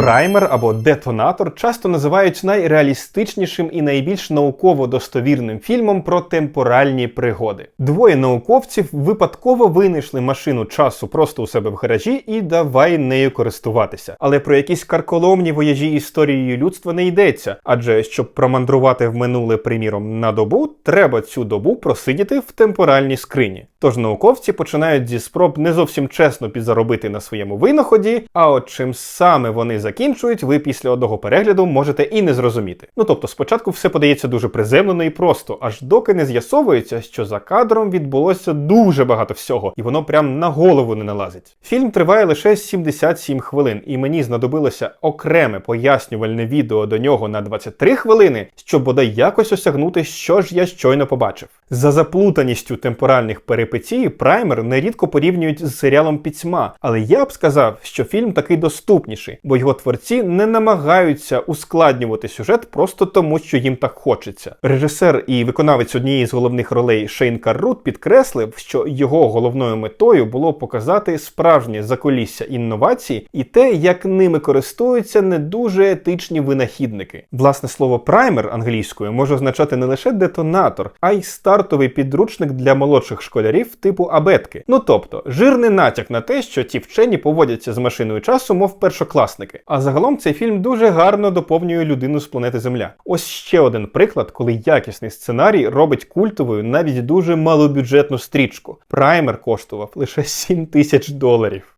Праймер або детонатор часто називають найреалістичнішим і найбільш науково достовірним фільмом про темпоральні пригоди. Двоє науковців випадково винайшли машину часу просто у себе в гаражі і давай нею користуватися. Але про якісь карколомні вояжі історією людства не йдеться. Адже щоб промандрувати в минуле, приміром, на добу, треба цю добу просидіти в темпоральній скрині. Тож науковці починають зі спроб не зовсім чесно підзаробити на своєму винаході, а от чим саме вони закінчують, ви після одного перегляду можете і не зрозуміти. Ну тобто, спочатку все подається дуже приземлено і просто, аж доки не з'ясовується, що за кадром відбулося дуже багато всього, і воно прям на голову не налазить. Фільм триває лише 77 хвилин, і мені знадобилося окреме пояснювальне відео до нього на 23 хвилини, щоб бодай якось осягнути, що ж я щойно побачив. За заплутаністю темпоральних перипетій праймер нерідко порівнюють з серіалом Пітьма, але я б сказав, що фільм таки доступніший, бо його творці не намагаються ускладнювати сюжет просто тому, що їм так хочеться. Режисер і виконавець однієї з головних ролей Шейн Каррут підкреслив, що його головною метою було показати справжнє закулісся інновацій і те, як ними користуються не дуже етичні винахідники. Власне слово праймер англійською може означати не лише детонатор, а й стартовий підручник для молодших школярів типу абетки. Ну тобто, жирний натяк на те, що ті вчені поводяться з машиною часу, мов першокласники. А загалом цей фільм дуже гарно доповнює людину з планети Земля. Ось ще один приклад, коли якісний сценарій робить культовою навіть дуже малобюджетну стрічку. Праймер коштував лише 7 тисяч доларів.